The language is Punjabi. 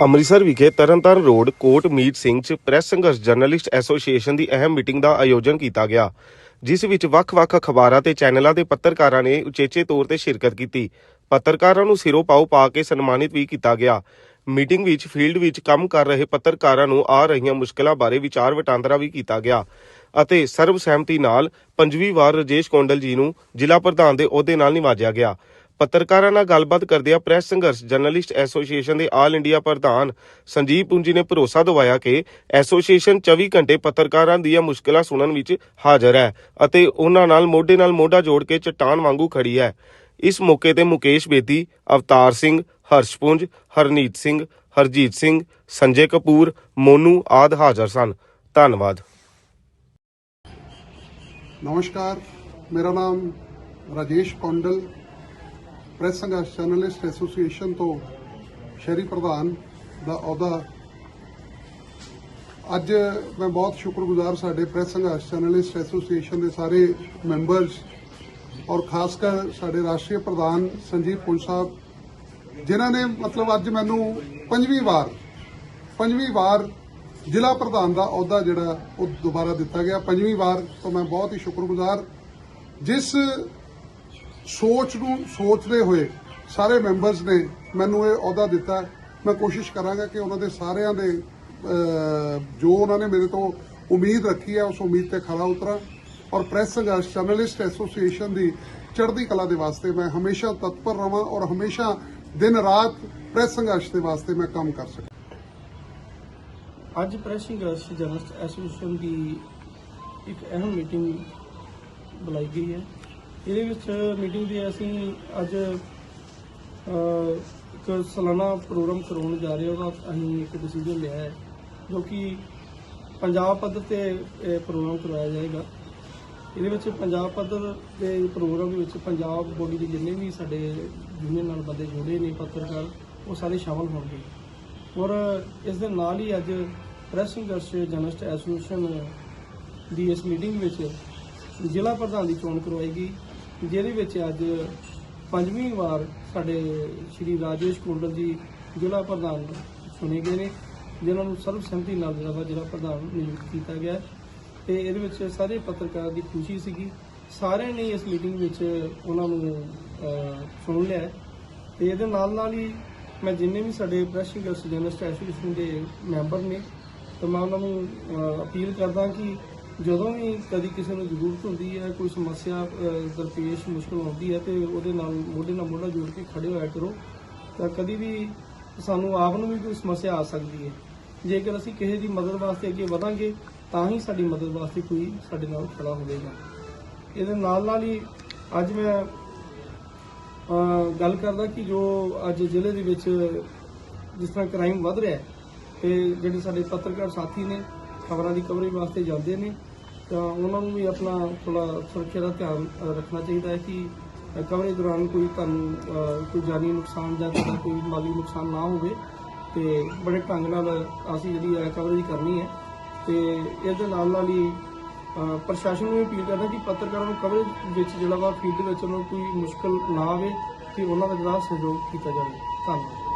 ਅੰਮ੍ਰਿਤਸਰ ਵਿਖੇ ਤਰਨਤਾਰਨ ਰੋਡ ਕੋਟ ਮੀਤ ਸਿੰਘ 'ਚ ਪ੍ਰੈਸ ਸੰਘਰਸ਼ ਜਰਨਲਿਸਟ ਐਸੋਸੀਏਸ਼ਨ ਦੀ ਅਹਿਮ ਮੀਟਿੰਗ ਦਾ ਆਯੋਜਨ ਕੀਤਾ ਗਿਆ, ਜਿਸ ਵਿੱਚ ਵੱਖ-ਵੱਖ ਅਖਬਾਰਾਂ ਤੇ ਚੈਨਲਾਂ ਦੇ ਪੱਤਰਕਾਰਾਂ ਨੇ ਉਚੇਚੇ ਤੌਰ ਤੇ ਸ਼ਿਰਕਤ ਕੀਤੀ। ਪੱਤਰਕਾਰਾਂ ਨੂੰ ਸਿਰੋਂ ਪਾਉ ਪਾ ਕੇ ਸਨਮਾਨਿਤ ਵੀ ਕੀਤਾ ਗਿਆ। ਮੀਟਿੰਗ ਵਿੱਚ ਫੀਲਡ ਵਿੱਚ ਕੰਮ ਕਰ ਰਹੇ ਪੱਤਰਕਾਰਾਂ ਨੂੰ ਆ ਰਹੀਆਂ ਮੁਸ਼ਕਲਾਂ ਬਾਰੇ ਵਿਚਾਰ ਵਟਾਂਦਰਾ ਵੀ ਕੀਤਾ ਗਿਆ ਅਤੇ ਸਰਬ ਸਹਿਮਤੀ ਨਾਲ ਪੰਜਵੀਂ ਵਾਰ ਰਜੇਸ਼ ਕੋਂਡਲ ਜੀ ਨੂੰ ਜ਼ਿਲ੍ਹਾ ਪ੍ਰਧਾਨ ਦੇ ਅਹੁਦੇ ਨਾਲ ਨਿਵਾਜਿਆ ਗਿਆ। ਪੱਤਰਕਾਰਾਂ ਨਾਲ ਗੱਲਬਾਤ ਕਰਦਿਆਂ ਪ੍ਰੈਸ ਸੰਘਰਸ਼ ਜਰਨਲਿਸਟ ਐਸੋਸੀਏਸ਼ਨ ਦੇ ਆਲ ਇੰਡੀਆ ਪ੍ਰਧਾਨ ਸੰਜੀਵ ਪੁੰਜੀ ਨੇ ਭਰੋਸਾ ਦਿਵਾਇਆ ਕਿ ਐਸੋਸੀਏਸ਼ਨ 24 ਘੰਟੇ ਪੱਤਰਕਾਰਾਂ ਦੀਆਂ ਮੁਸ਼ਕਲਾਂ ਸੁਣਨ ਵਿੱਚ ਹਾਜ਼ਰ ਹੈ ਅਤੇ ਉਹਨਾਂ ਨਾਲ ਮੋਢੇ ਨਾਲ ਮੋਢਾ ਜੋੜ ਕੇ ਚਟਾਨ ਵਾਂਗੂ ਖੜੀ ਹੈ। ਇਸ ਮੌਕੇ ਤੇ ਮੁਕੇਸ਼ ਬੇਦੀ, ਅਵਤਾਰ ਸਿੰਘ ਹਰਸ਼ਪੁੰਜ ਹਰਨੀਤ ਸਿੰਘ, ਹਰਜੀਤ ਸਿੰਘ, ਸੰਜੇ ਕਪੂਰ, ਮੋਨੂ ਆਦ ਹਾਜ਼ਰ ਸਨ। ਧੰਨਵਾਦ। ਨਮਸਕਾਰ। ਮੇਰਾ ਨਾਮ Rajesh Kondal press Sangharsh journalist association ਤੋਂ ਸ਼ਹਿਰੀ ਪ੍ਰਧਾਨ ਦਾ ਅਹੁਦਾ। ਅੱਜ ਮੈਂ ਬਹੁਤ ਸ਼ੁਕਰਗੁਜ਼ਾਰ ਸਾਡੇ ਪ੍ਰੈਸ ਸੰਘਰਸ਼ ਜਰਨਲਿਸਟ ਐਸੋਸੀਏਸ਼ਨ ਦੇ ਸਾਰੇ ਮੈਂਬਰਸ ਔਰ ਖਾਸ ਕਰ ਸਾਡੇ ਰਾਸ਼ਟਰੀ ਪ੍ਰਧਾਨ ਸੰਜੀਵ ਪੁੰਚ ਸਾਹਿਬ, ਜਿਨ੍ਹਾਂ ਨੇ ਮਤਲਬ ਅੱਜ ਮੈਨੂੰ ਪੰਜਵੀਂ ਵਾਰ ਪੰਜਵੀਂ ਵਾਰ ਜ਼ਿਲ੍ਹਾ ਪ੍ਰਧਾਨ ਦਾ ਅਹੁਦਾ ਜਿਹੜਾ ਉਹ ਦੁਬਾਰਾ ਦਿੱਤਾ ਗਿਆ। ਪੰਜਵੀਂ ਵਾਰ ਤੋਂ ਮੈਂ ਬਹੁਤ ਹੀ ਸ਼ੁਕਰਗੁਜ਼ਾਰ। ਜਿਸ ਸੋਚ ਨੂੰ ਸੋਚਦੇ ਹੋਏ ਸਾਰੇ ਮੈਂਬਰਸ ਨੇ ਮੈਨੂੰ ਇਹ ਅਹੁਦਾ ਦਿੱਤਾ। ਮੈਂ ਕੋਸ਼ਿਸ਼ ਕਰਾਂਗਾ ਕਿ ਉਹਨਾਂ ਦੇ ਸਾਰਿਆਂ ਦੇ ਜੋ ਉਹਨਾਂ ਨੇ ਮੇਰੇ ਤੋਂ ਉਮੀਦ ਰੱਖੀ ਹੈ ਉਸ ਉਮੀਦ ਤੇ ਖਰਾ ਉਤਰਾਂ। ਔਰ ਪ੍ਰੈਸ ਸੰਘਰਸ਼ ਜਰਨਲਿਸਟ ਐਸੋਸੀਏਸ਼ਨ ਦੀ ਚੜ੍ਹਦੀ ਕਲਾ ਦੇ ਵਾਸਤੇ ਮੈਂ ਹਮੇਸ਼ਾ ਤਤਪਰ ਰਵਾਂ ਔਰ ਹਮੇਸ਼ਾ ਦਿਨ ਰਾਤ ਪ੍ਰੈਸ ਸੰਘਰਸ਼ ਦੇ ਵਾਸਤੇ ਮੈਂ ਕੰਮ ਕਰ ਸਕਾਂ। ਅੱਜ ਪ੍ਰੈਸ ਸੰਘਰਸ਼ ਜਰਨਲਿਸਟ ਐਸੋਸੀਏਸ਼ਨ ਦੀ ਇੱਕ ਅਹਿਮ ਮੀਟਿੰਗ ਬੁਲਾਈ ਗਈ ਹੈ। ਇਹਦੇ ਵਿੱਚ ਮੀਟਿੰਗ ਦੇ ਅਸੀਂ ਅੱਜ ਅਹ, ਇੱਕ ਸਾਲਾਨਾ ਪ੍ਰੋਗਰਾਮ ਕਰਾਉਣ ਜਾ ਰਹੇ ਹਾਂ। ਉਹਦਾ ਅਸੀਂ ਇੱਕ ਡਿਸੀਜਨ ਲਿਆ ਹੈ ਜੋ ਕਿ ਪੰਜਾਬ ਪੱਧਰ ਤੇ ਇਹ ਪ੍ਰੋਗਰਾਮ ਕਰਵਾਇਆ ਜਾਏਗਾ। ਇਹਦੇ ਵਿੱਚ ਪੰਜਾਬ ਪੱਧਰ ਦੇ ਪ੍ਰੋਗਰਾਮ ਦੇ ਵਿੱਚ ਪੰਜਾਬ ਬੋਡੀ ਦੇ ਜਿੰਨੇ ਵੀ ਸਾਡੇ ਯੂਨੀਅਨ ਨਾਲ ਬੰਦੇ ਜੁੜੇ ਨੇ ਪੱਤਰਕਾਰ ਉਹ ਸਾਰੇ ਸ਼ਾਮਲ ਹੋਣਗੇ। ਔਰ ਇਸ ਦੇ ਨਾਲ ਹੀ ਅੱਜ ਪ੍ਰੈਸ ਸੰਘਰਸ਼ ਜਰਨਲਿਸਟ ਐਸੋਸੀਏਸ਼ਨ ਦੀ ਇਸ ਮੀਟਿੰਗ ਵਿੱਚ ਜ਼ਿਲ੍ਹਾ ਪ੍ਰਧਾਨ ਦੀ ਚੋਣ ਕਰਵਾਈ ਗਈ ਜਿਹਦੇ ਵਿੱਚ ਅੱਜ ਪੰਜਵੀਂ ਵਾਰ ਸਾਡੇ ਸ਼੍ਰੀ ਰਾਜੇਸ਼ ਕੁੰਡਲ ਜੀ ਜ਼ਿਲ੍ਹਾ ਪ੍ਰਧਾਨ ਚੁਣੇ ਗਏ ਨੇ, ਜਿਨ੍ਹਾਂ ਨੂੰ ਸਰਬਸੰਮਤੀ ਨਾਲ ਜਿਹੜਾ ਵਾ ਜ਼ਿਲ੍ਹਾ ਪ੍ਰਧਾਨ ਨਿਯੁਕਤ ਕੀਤਾ ਗਿਆ ਹੈ। ਤੇ ਇਹਦੇ ਵਿੱਚ ਸਾਰੇ ਪੱਤਰਕਾਰਾਂ ਦੀ ਖੁਸ਼ੀ ਸੀਗੀ ਸਾਰਿਆਂ ਨੇ ਇਸ ਮੀਟਿੰਗ ਵਿੱਚ ਉਹਨਾਂ ਨੂੰ ਸੁਣ ਲਿਆ ਹੈ। ਤੇ ਇਹਦੇ ਨਾਲ ਨਾਲ ਹੀ ਮੈਂ ਜਿੰਨੇ ਵੀ ਸਾਡੇ ਪ੍ਰੈਸ ਜਰਨਲਿਸਟ ਐਸੋਸੀਏਸ਼ਨ ਦੇ ਮੈਂਬਰ ਨੇ ਤਾਂ ਮੈਂ ਉਹਨਾਂ ਨੂੰ ਅਪੀਲ ਕਰਦਾ ਕਿ ਜਦੋਂ ਵੀ ਕਦੀ ਕਿਸੇ ਨੂੰ ਜ਼ਰੂਰਤ ਹੁੰਦੀ ਹੈ, ਕੋਈ ਸਮੱਸਿਆ ਦਰਪੇਸ਼ ਮੁਸ਼ਕਲ ਆਉਂਦੀ ਹੈ ਤੇ ਉਹਦੇ ਨਾਲ ਮੋਢੇ ਨਾਲ ਮੋਢਾ ਜੋੜ ਕੇ ਖੜੇ ਹੋਇਆ ਕਰੋ, ਤਾਂ ਕਦੀ ਵੀ ਸਾਨੂੰ ਆਪ ਨੂੰ ਵੀ ਕੋਈ ਸਮੱਸਿਆ ਆ ਸਕਦੀ ਹੈ। ਜੇਕਰ ਅਸੀਂ ਕਿਸੇ ਦੀ ਮਦਦ ਵਾਸਤੇ ਅੱਗੇ ਵਧਾਂਗੇ, ਤਾਂ ਹੀ ਸਾਡੀ ਮਦਦ ਵਾਸਤੇ ਕੋਈ ਸਾਡੇ ਨਾਲ ਖੜਾ ਹੋਵੇਗਾ। ਇਹਦੇ ਨਾਲ ਨਾਲ ਹੀ ਅੱਜ ਮੈਂ ਗੱਲ ਕਰਦਾ ਕਿ ਜੋ ਅੱਜ ਜ਼ਿਲ੍ਹੇ ਦੇ ਵਿੱਚ ਜਿਸ ਤਰ੍ਹਾਂ ਕ੍ਰਾਈਮ ਵੱਧ ਰਿਹਾ ਹੈ, ਤੇ ਜਿਹੜੇ ਸਾਡੇ ਪੱਤਰਕਾਰ ਸਾਥੀ ਨੇ, ਖਬਰਾਂ ਦੀ ਕਵਰੇਜ ਵਾਸਤੇ ਜਾਂਦੇ ਨੇ ਤਾਂ ਉਹਨਾਂ ਨੂੰ ਵੀ ਆਪਣਾ ਥੋੜਾ ਸੁਰੱਖਿਆ ਦਾ ਧਿਆਨ ਰੱਖਣਾ ਚਾਹੀਦਾ ਹੈ ਕਿ ਕਵਰੇਜ ਦੌਰਾਨ ਕੋਈ ਤੁਹਾਨੂੰ ਕੋਈ ਜਾਨੀ ਨੁਕਸਾਨ ਜਾਂ ਤੁਹਾਡਾ ਕੋਈ ਮਾਲੀ ਨੁਕਸਾਨ ਨਾ ਹੋਵੇ, ਤੇ ਬੜੇ ਢੰਗ ਨਾਲ ਅਸੀਂ ਜਿਹੜੀ ਹੈ ਕਵਰੇਜ ਕਰਨੀ ਹੈ। ਤੇ ਇਸ ਦੇ ਨਾਲ ਨਾਲ ਹੀ ਪ੍ਰਸ਼ਾਸਨ ਨੂੰ ਵੀ ਅਪੀਲ ਕਰਦਾ ਕਿ ਪੱਤਰਕਾਰਾਂ ਨੂੰ ਕਵਰੇਜ ਵਿੱਚ ਜਿਹੜਾ ਵਾ ਫੀਲਡ ਵਿੱਚ ਉਹਨਾਂ ਨੂੰ ਕੋਈ ਮੁਸ਼ਕਲ ਨਾ ਆਵੇ, ਕਿ ਉਹਨਾਂ ਦਾ ਜਿਹੜਾ ਸਹਿਯੋਗ ਕੀਤਾ ਜਾਵੇ। ਧੰਨਵਾਦ।